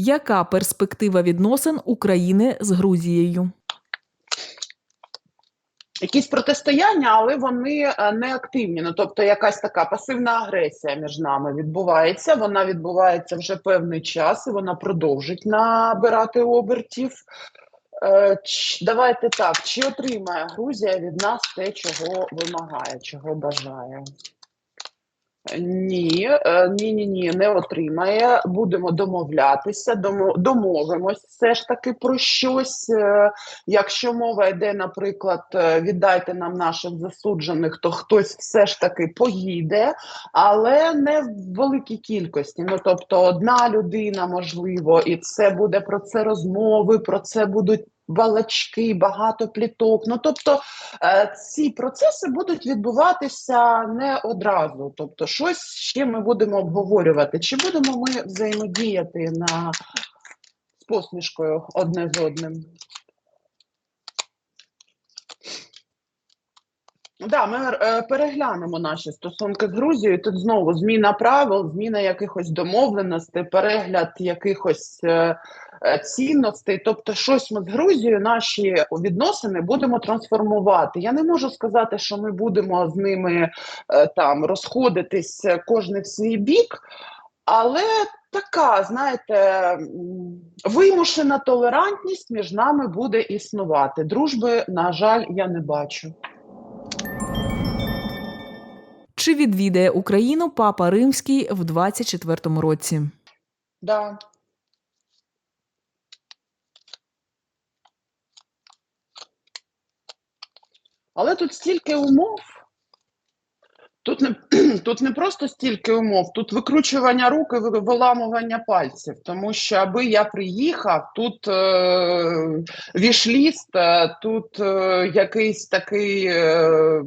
Яка перспектива відносин України з Грузією? якісь протистояння, але вони е, не активні. Ну тобто, якась така пасивна агресія між нами відбувається. Вона відбувається вже певний час, і вона продовжить набирати обертів. Е, Давайте так: чи отримає Грузія від нас те, чого вимагає, чого бажає? Ні, ні, ні, ні, не отримає. Будемо домовлятися, домо- домовимось все ж таки про щось. Е, Якщо мова йде, наприклад, е, віддайте нам наших засуджених, то хтось все ж таки поїде, але не в великій кількості. Ну тобто, одна людина можливо, і це буде про це розмови, про це будуть балачки, багато пліток. Ну тобто, е, ці процеси будуть відбуватися не одразу. Тобто, щось ще ми будемо обговорювати. Чи будемо ми взаємодіяти на з посмішкою одне з одним? Да, ми е, переглянемо наші стосунки з Грузією. Тут знову зміна правил, зміна якихось домовленостей, перегляд якихось е, е, цінностей. Тобто, щось ми з Грузією, наші відносини будемо трансформувати. Я не можу сказати, що ми будемо з ними е, там розходитись кожен в свій бік, але така, знаєте, вимушена толерантність між нами буде існувати. Дружби, на жаль, я не бачу. Чи відвідає Україну папа Римський в 24-му році? Да. Але тут стільки умов. Тут не, тут не просто стільки умов, тут викручування рук і виламування пальців. Тому що аби я приїхав, тут е, вішліст, е, тут е, якийсь такий е,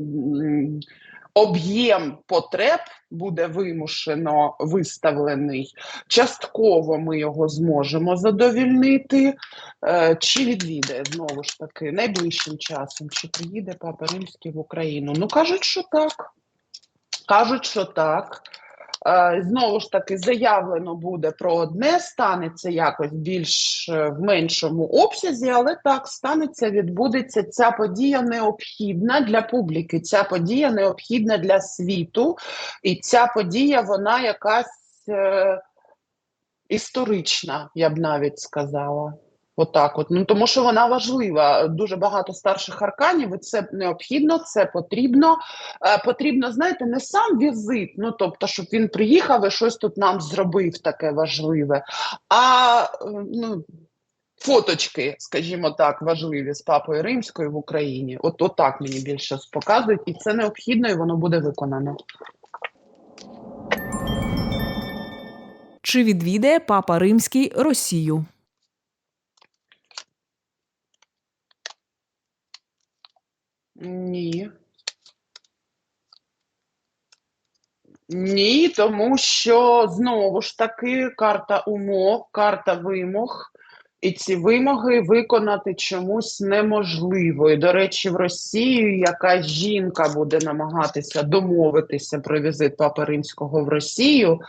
об'єм потреб буде вимушено виставлений. Частково ми його зможемо задовільнити. Е, Чи відвідає знову ж таки найближчим часом? Чи приїде Папа Римський в Україну? Ну кажуть, що так. Кажуть, що так. Е, Знову ж таки, заявлено буде про одне, станеться якось більш е, в меншому обсязі, але так станеться, відбудеться. Ця подія необхідна для публіки, ця подія необхідна для світу, і ця подія вона якась е, історична, я б навіть сказала. Отак, от ну тому що вона важлива. Дуже багато старших арканів, і це необхідно, це потрібно. Е, потрібно, знаєте, не сам візит, ну тобто, щоб він приїхав і щось тут нам зробив таке важливе, а ну, фоточки, скажімо так, важливі з папою римською в Україні. От, от так мені більше показують, і це необхідно, і воно буде виконано. Чи відвідає папа Римський Росію? Ні. Ні, тому що знову ж таки карта умов, карта вимог, і ці вимоги виконати чомусь неможливо. І, до речі, в Росію якась жінка буде намагатися домовитися про візит Папи Римського в Росію.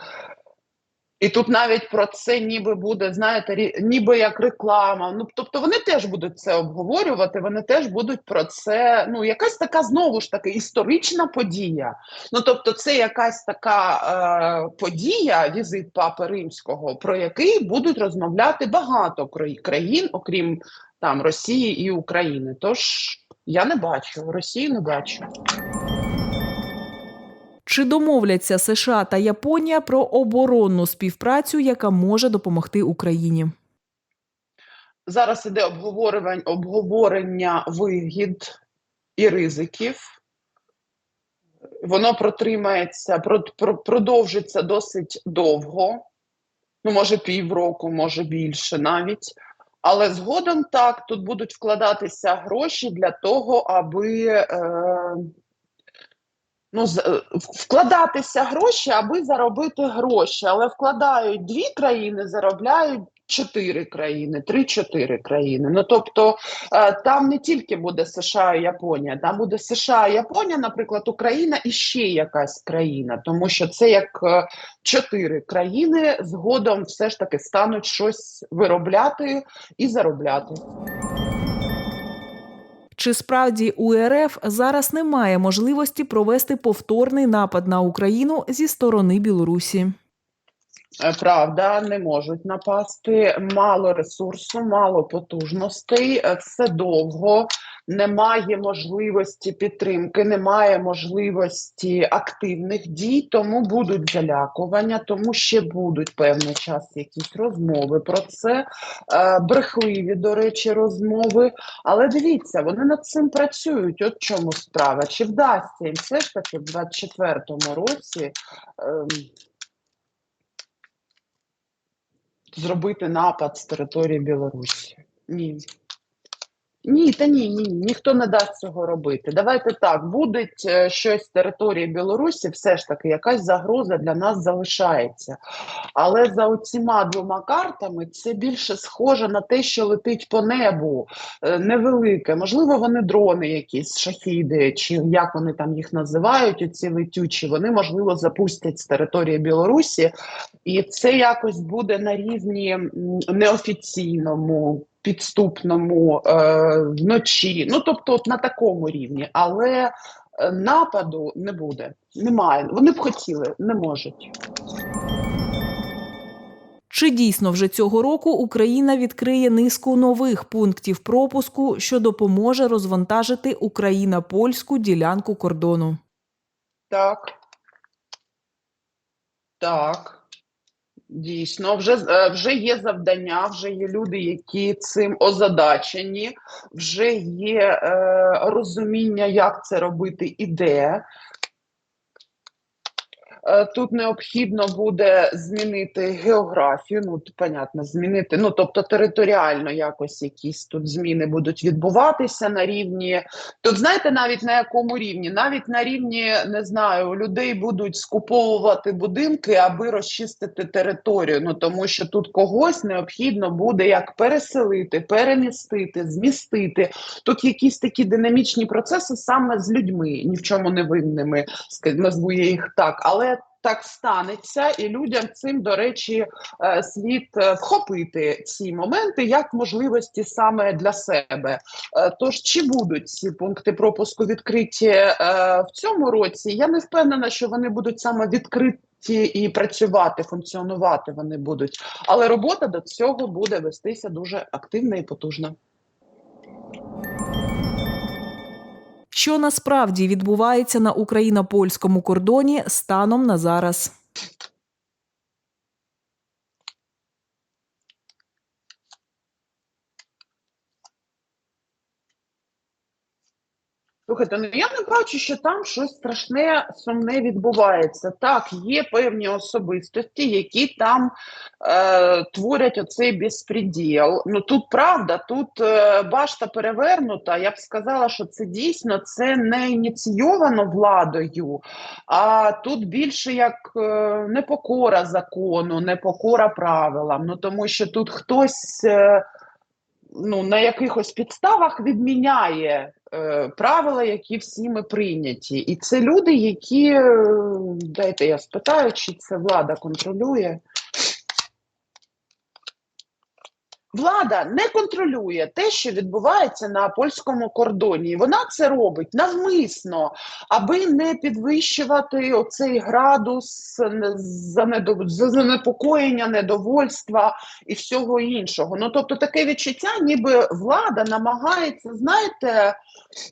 І тут навіть про це ніби буде, знаєте, ніби як реклама. Ну тобто вони теж будуть це обговорювати, вони теж будуть про це. Ну, якась така знову ж таки історична подія. Ну тобто, це якась така е, подія, візит Папи Римського, про який будуть розмовляти багато країн, окрім там Росії і України. Тож я не бачу, Росію не бачу. Чи домовляться США та Японія про оборонну співпрацю, яка може допомогти Україні? Зараз іде обговорювання, обговорення вигід і ризиків. Воно протримається, про- про- продовжиться досить довго, ну, може, півроку, може більше навіть. Але згодом так, тут будуть вкладатися гроші для того, аби е, ну, е, вкладатися гроші, аби заробити гроші. Але вкладають дві країни, заробляють чотири країни, три-чотири країни. Ну тобто е, там не тільки буде США і Японія, там буде США, Японія, наприклад, Україна і ще якась країна, тому що це як е, чотири країни згодом все ж таки стануть щось виробляти і заробляти. Чи справді УРФ зараз зараз немає можливості провести повторний напад на Україну зі сторони Білорусі? Е, Правда, не можуть напасти. Мало ресурсу, мало потужностей. е, Все довго. Немає можливості підтримки, немає можливості активних дій, тому будуть залякування, тому ще будуть певний час якісь розмови про це, е, брехливі, до речі, розмови. Але дивіться, вони над цим працюють. От чому справа. Чи вдасться їм все ж таки в 24-му році? Зробити напад з території Білорусі. Ні. Ні, та ні, ні, ніхто не дасть цього робити. Давайте так, буде щось з території Білорусі, все ж таки, якась загроза для нас залишається. Але за оціма двома картами це більше схоже на те, що летить по небу, е, невелике. Можливо, вони дрони якісь, шахіди, чи як вони там їх називають, оці летючі, вони, можливо, запустять з території Білорусі, і це якось буде на рівні неофіційному, підступному, е, вночі. Ну, тобто, от на такому рівні. Але е, нападу не буде. Немає. Вони б хотіли, не можуть. Чи дійсно вже цього року Україна відкриє низку нових пунктів пропуску, що допоможе розвантажити Україна польську ділянку кордону? Так. Так. Дійсно, вже, е, вже є завдання, вже є люди, які цим озадачені, вже є е, розуміння, як це робити і де. Е, Тут необхідно буде змінити географію, ну, понятно, змінити, ну, тобто територіально якось якісь тут зміни будуть відбуватися на рівні. Тут знаєте, навіть на якому рівні? Навіть на рівні, не знаю, людей будуть скуповувати будинки, аби розчистити територію. Ну тому що тут когось необхідно буде як переселити, перемістити, змістити. Тут якісь такі динамічні процеси саме з людьми, ні в чому не винними, назву я їх так, але. Так станеться, і людям цим, до речі, е, слід е, вхопити ці моменти як можливості саме для себе. Е, Тож чи будуть ці пункти пропуску відкриті в цьому році? Я не впевнена, що вони будуть саме відкриті і працювати, функціонувати вони будуть. Але робота до цього буде вестися дуже активна і потужна. Що насправді відбувається на Україно-польському кордоні станом на зараз? Слухайте, ну я не бачу, що там щось страшне, сумне відбувається. Так, є певні особистості, які там е, творять оцей безпреділ. Ну тут правда, тут е, башта перевернута. Я б сказала, що це дійсно це не ініційовано владою, а тут більше як е, непокора закону, непокора правилам. Ну тому що тут хтось. Е, ну, на якихось підставах відміняє правила, які всі ми прийняті. І це люди, які, е, дайте я спитаю, чи це влада контролює. Влада не контролює те, що відбувається на польському кордоні. Вона це робить навмисно, аби не підвищувати оцей градус занепокоєння, недовольства і всього іншого. Ну тобто таке відчуття, ніби влада намагається, знаєте,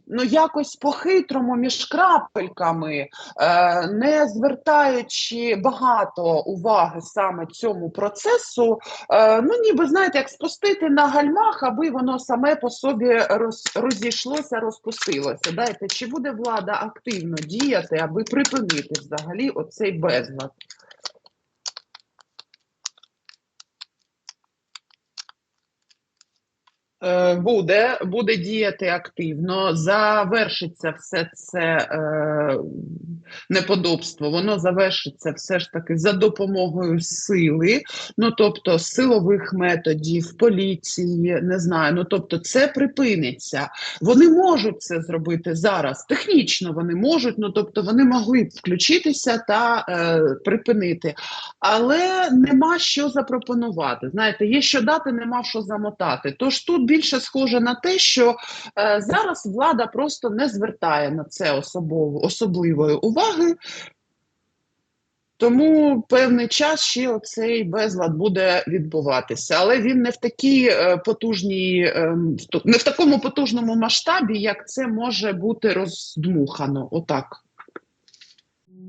ну якось по-хитрому між крапельками, е, не звертаючи багато уваги саме цьому процесу, е, ну ніби знаєте, як спустити на гальмах, аби воно саме по собі роз, розійшлося, розпустилося. Дайте, чи буде влада активно діяти, аби припинити взагалі оцей безлад? Буде, буде діяти активно, завершиться все це е, неподобство, воно завершиться все ж таки за допомогою сили, ну тобто силових методів, поліції, не знаю. Ну тобто, це припиниться. Вони можуть це зробити зараз. Технічно вони можуть, ну тобто вони могли б включитися та е, припинити, але нема що запропонувати. Знаєте, є що дати, нема що замотати. Тож тут більше схоже на те, що е, зараз влада просто не звертає на це особово, особливої уваги. Тому певний час ще оцей безлад буде відбуватися, але він не в такій е, потужній, ем, не в такому потужному масштабі, як це може бути роздмухано. Отак.